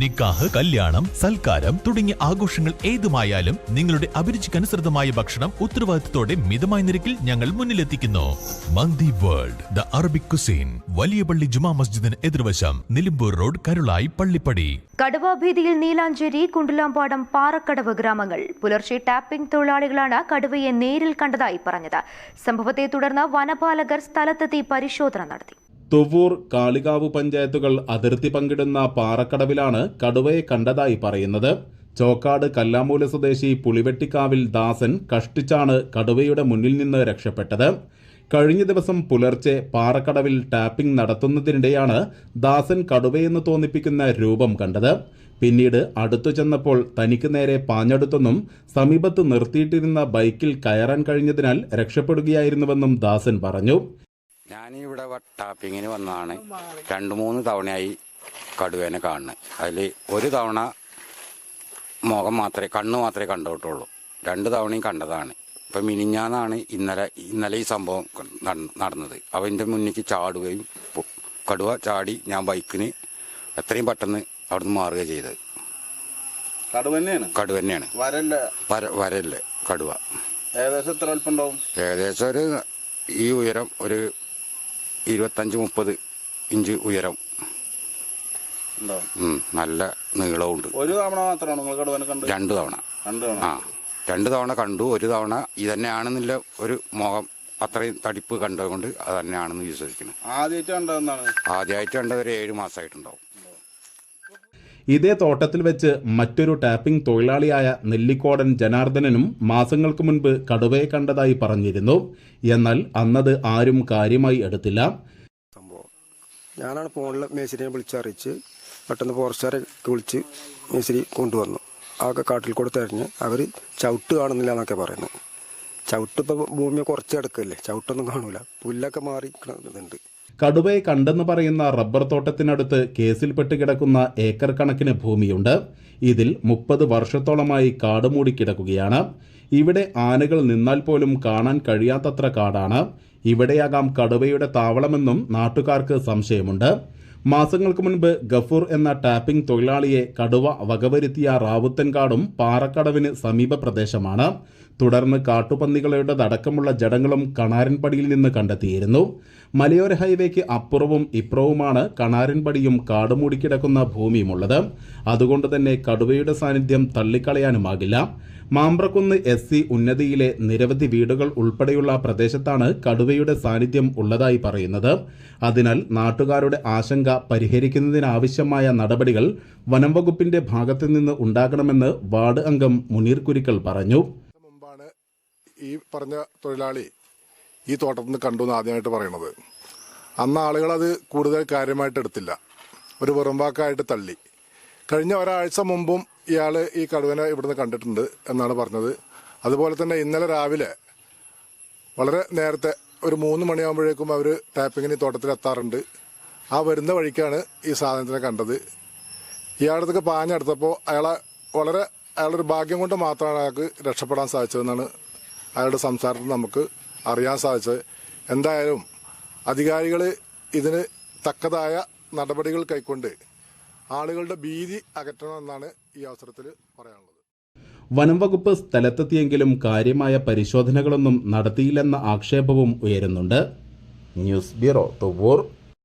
നിക്കാഹ് കല്യാണം സൽക്കാരം തുടങ്ങിയ ആഘോഷങ്ങൾ ഏതുമായാലും നിങ്ങളുടെ അഭിരുചിക്കനുസൃതമായ ഭക്ഷണം ഉത്തരവാദിത്തത്തോടെ മിതമായ നിരക്കിൽ ഞങ്ങൾ മുന്നിലെത്തിക്കുന്നു. Mandi world the Arabic cuisine വലിയ പള്ളി ജുമാ മസ്ജിദിന് എതിർവശം നിലമ്പൂർ റോഡ് കരുളായി പള്ളിപ്പടി. കടുവ ഭീതിയിൽ നീലാഞ്ചേരി കുണ്ടുലാമ്പാടം പാറക്കടവ് ഗ്രാമങ്ങൾ. പുലർച്ചെ ടാപ്പിംഗ് തൊഴിലാളികളാണ് കടുവയെ നേരിൽ കണ്ടതായി പറഞ്ഞത്. സംഭവത്തെ തുടർന്ന് വനപാലകർ സ്ഥലത്തെത്തി പരിശോധന നടത്തി. തുവൂർ കാളികാവ് പഞ്ചായത്തുകൾ അതിർത്തി പങ്കിടുന്ന പാറക്കടവിലാണ് കടുവയെ കണ്ടതായി പറയുന്നത്. ചോക്കാട് കല്ലാമൂല സ്വദേശി പുളിവെട്ടിക്കാവിൽ ദാസൻ കഷ്ടിച്ചാണ് കടുവയുടെ മുന്നിൽ നിന്ന് രക്ഷപ്പെട്ടത്. കഴിഞ്ഞ ദിവസം പുലർച്ചെ പാറക്കടവിൽ ടാപ്പിംഗ് നടത്തുന്നതിനിടെയാണ് ദാസൻ കടുവയെന്ന് തോന്നിപ്പിക്കുന്ന രൂപം കണ്ടത്. പിന്നീട് അടുത്തു ചെന്നപ്പോൾ തനിക്ക് നേരെ പാഞ്ഞെടുത്തെന്നും സമീപത്ത് നിർത്തിയിട്ടിരുന്ന ബൈക്കിൽ കയറാൻ കഴിഞ്ഞതിനാൽ രക്ഷപ്പെടുകയായിരുന്നുവെന്നും ദാസൻ പറഞ്ഞു. ഞാനിവിടെ ടാപ്പിങ്ങിന് വന്നതാണ്. രണ്ട് മൂന്ന് തവണയായി കടുവേനെ കാണുന്നത്. അതിൽ ഒരു തവണ മുഖം മാത്രമേ കണ്ണ് മാത്രമേ കണ്ടിട്ടുള്ളൂ രണ്ട് തവണയും കണ്ടതാണ്. ഇപ്പം മിനിഞ്ഞാന്നാണ് ഇന്നലെ ഇന്നലെ ഈ സംഭവം നടന്നത്. അവന്റെ മുന്നിലേക്ക് ചാടുകയും കടുവ ചാടി ഞാൻ ബൈക്കിന് എത്രയും പെട്ടെന്ന് അവിടുന്ന് മാറുക ചെയ്തത്. കടുവന്നെയാണ്? വരല്ല? വര വരല്ലേ കടുവ. ഏകദേശം ഏകദേശം ഒരു ഈ ഉയരം ഒരു ഇരുപത്തഞ്ച് മുപ്പത് ഇഞ്ച് ഉയരം. നല്ല നീളമുണ്ട് ഒരു തവണ മാത്രമാണ് നിങ്ങൾ കടുവനെ കണ്ട് രണ്ട് തവണ. രണ്ട് തവണ. ആ രണ്ട് തവണ കണ്ടു ഒരു തവണ ഇതന്നെയാണെന്നില്ല ഒരു മുഖം അത്രയും തടിപ്പ് കണ്ടതുകൊണ്ട് അത് തന്നെയാണെന്ന് വിശ്വസിക്കുന്നു. ആദ്യമായിട്ട് കണ്ടതെന്നാണ് ആദ്യമായിട്ട് കണ്ടത് ഒരു ഏഴ് മാസമായിട്ടുണ്ടാവും. ഇതേ തോട്ടത്തിൽ വെച്ച് മറ്റൊരു ടാപ്പിംഗ് തൊഴിലാളിയായ നെല്ലിക്കോടൻ ജനാർദ്ദനനും മാസങ്ങൾക്ക് മുൻപ് കടുവയെ കണ്ടതായി പറഞ്ഞിരുന്നു. എന്നാൽ അന്നത് ആരും കാര്യമായി എടുത്തില്ല. ഞാനാണ് ഫോണിൽ മേശിരിയെ വിളിച്ചറിയിച്ച് പെട്ടെന്ന് ഫോറസ്റ്റുകാരെ വിളിച്ച് മേശിരി കൊണ്ടുവന്നു. ആകെ കാട്ടിൽ കൂടെ തെരഞ്ഞ് അവർ ചവിട്ട് കാണുന്നില്ല എന്നൊക്കെ പറയുന്നു. ചവിട്ട് ഇപ്പോൾ ഭൂമിയെ കുറച്ച് കിടക്കല്ലേ ചവിട്ടൊന്നും കാണൂല. പുല്ലൊക്കെ മാറി കിടക്കുന്നുണ്ട്. കടുവയെ കണ്ടെന്ന് പറയുന്ന റബ്ബർ തോട്ടത്തിനടുത്ത് കേസിൽപ്പെട്ട് കിടക്കുന്ന ഏക്കർ കണക്കിന് ഭൂമിയുണ്ട്. ഇതിൽ മുപ്പത് വർഷത്തോളമായി കാട് മൂടി കിടക്കുകയാണ്. ഇവിടെ ആനകൾ നിന്നാൽ പോലും കാണാൻ കഴിയാത്തത്ര കാടാണ്. ഇവിടെയാകാം കടുവയുടെ താവളമെന്നും നാട്ടുകാർക്ക് സംശയമുണ്ട്. മാസങ്ങൾക്ക് മുൻപ് ഗഫൂർ എന്ന ടാപ്പിംഗ് തൊഴിലാളിയെ കടുവ വകവരുത്തിയ റാവുത്തൻകാടും പാറക്കടവിന് സമീപ പ്രദേശമാണ്. തുടർന്ന് കാട്ടുപന്നികളുടേതടക്കമുള്ള ജഡങ്ങളും കണാരൻപടിയിൽ നിന്ന് കണ്ടെത്തിയിരുന്നു. മലയോര ഹൈവേക്ക് അപ്പുറവും ഇപ്പുറവുമാണ് കണാരൻപടിയും കാടുമൂടിക്കിടക്കുന്ന ഭൂമിയുമുള്ളത്. അതുകൊണ്ട് തന്നെ കടുവയുടെ സാന്നിധ്യം തള്ളിക്കളയാനുമാകില്ല. മാമ്പ്രക്കുന്ന് എസ് സി ഉന്നതിയിലെ നിരവധി വീടുകൾ ഉൾപ്പെടെയുള്ള പ്രദേശത്താണ് കടുവയുടെ സാന്നിധ്യം ഉള്ളതായി പറയുന്നത്. അതിനാൽ നാട്ടുകാരുടെ ആശങ്ക പരിഹരിക്കുന്നതിനാവശ്യമായ നടപടികൾ വനംവകുപ്പിന്റെ ഭാഗത്തു നിന്ന് ഉണ്ടാകണമെന്ന് വാർഡ് അംഗം മുനീർ കുരിക്കൽ പറഞ്ഞു. ഈ പറഞ്ഞ തൊഴിലാളി ഈ തോട്ടത്തിൽ നിന്ന് കണ്ടു എന്ന് ആദ്യമായിട്ട് പറയണത്. അന്ന് ആളുകൾ അത് കൂടുതൽ കാര്യമായിട്ട് എടുത്തില്ല. ഒരു വെറുമ്പാക്കായിട്ട് തള്ളി. കഴിഞ്ഞ ഒരാഴ്ച മുമ്പും ഇയാൾ ഈ കടുവനെ ഇവിടുന്ന് കണ്ടിട്ടുണ്ട് എന്നാണ് പറഞ്ഞത്. അതുപോലെ തന്നെ ഇന്നലെ രാവിലെ വളരെ നേരത്തെ ഒരു മൂന്ന് മണിയാകുമ്പോഴേക്കും അവർ ടാപ്പിങ്ങിന് തോട്ടത്തിൽ എത്താറുണ്ട്. ആ വരുന്ന വഴിക്കാണ് ഈ സാധനത്തിനെ കണ്ടത്. ഇയാളടുത്തൊക്കെ പാഞ്ഞെടുത്തപ്പോൾ അയാളെ വളരെ അയാളൊരു ഭാഗ്യം കൊണ്ട് മാത്രമാണ് അയാൾക്ക് രക്ഷപ്പെടാൻ സാധിച്ചതെന്നാണ് അയാളുടെ സംസാരത്തിൽ നമുക്ക് അറിയാൻ സാധിച്ചത്. എന്തായാലും അധികാരികൾ ഇതിന് തക്കതായ നടപടികൾ കൈക്കൊണ്ട് ആളുകളുടെ ഭീതി അകറ്റണമെന്നാണ് ഈ അവസരത്തിൽ പറയാനുള്ളത്. വനം വകുപ്പ് സ്ഥലത്തെത്തിയെങ്കിലും കാര്യമായ പരിശോധനകളൊന്നും നടത്തിയില്ലെന്ന ആക്ഷേപവും ഉയരുന്നുണ്ട്. News bureau Thuvur